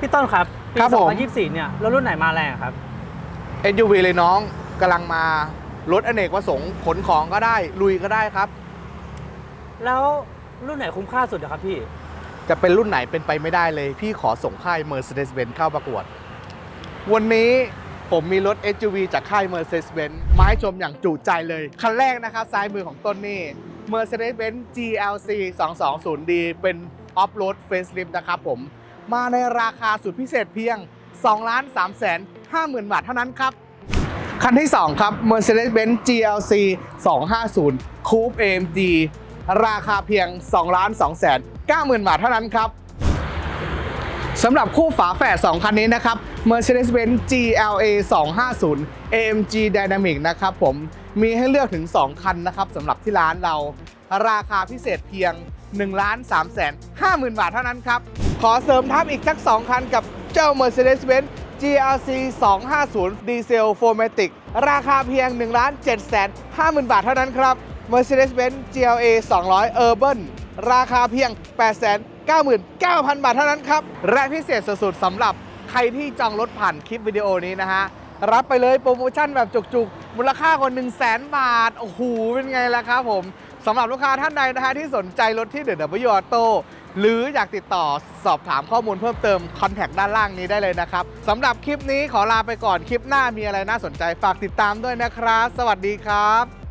พี่ต้นครับ ปี ครับผม 2024 เนี่ยรถรุ่นไหนมาแรงครับ SUV เลยน้องกำลังมารถอเนกประสงค์ขนของก็ได้ ลุยก็ได้ครับ แล้วรุ่นไหนคุ้มค่าสุดอะครับพี่ จะเป็นรุ่นไหนเป็นไปไม่ได้เลย พี่ขอส่งค่าย Mercedes-Benz เข้าประกวด วันนี้ผมมีรถ SUV จากค่าย Mercedes-Benz มาให้ชมอย่างจุใจเลย คันแรกนะครับซ้ายมือของต้นนี่ Mercedes-Benz GLC 220D เป็น Off-Road Facelift นะครับผม มาในราคาสุดพิเศษเพียง 2 3 5 0 0 0 0 บาทเท่านั้นครับ คันที่ 2 ครับ Mercedes-Benz GLC 250 Coupe AMG ราคาเพียง 2 2 9 0 0 0 0 บาทเท่านั้นครับสำหรับคู่ฝาแฝด2คันนี้นะครับ Mercedes-Benz GLA 250 AMG Dynamic นะครับผมมีให้เลือกถึง 2 คันนะครับสำหรับที่ร้านเรา ราคาพิเศษเพียง 1 3 5 0 0 0 0 บาทเท่านั้นครับ ขอเสริมทับอีกสัก 2 คันกับเจ้า Mercedes-Benz GLC 250 Diesel 4matic ราคาเพียง 1 7 5 0 0 0 0 บาทเท่านั้นครับ Mercedes-Benz GLA 200 Urban ราคาเพียง 899,000 บาทเท่านั้นครับ และพิเศษสุดๆสำหรับใครที่จองรถผ่านคลิปวิดีโอนี้นะฮะ รับไปเลยโปรโมชั่นแบบจุกๆ มูลค่ากว่า 1 0 0 0 0แบาท โอ้โห เป็นไงล่ะครับผมสำหรับลูกค้าท่านใดนะฮะที่สนใจรถที่เดอะ W Auto หรืออยากติดต่อสอบถามข้อมูลเพิ่มเติมคอนแทคด้านล่างนี้ได้เลยนะครับสำหรับคลิปนี้ขอลาไปก่อนคลิปหน้ามีอะไรน่าสนใจฝากติดตามด้วยนะครับ สวัสดีครับ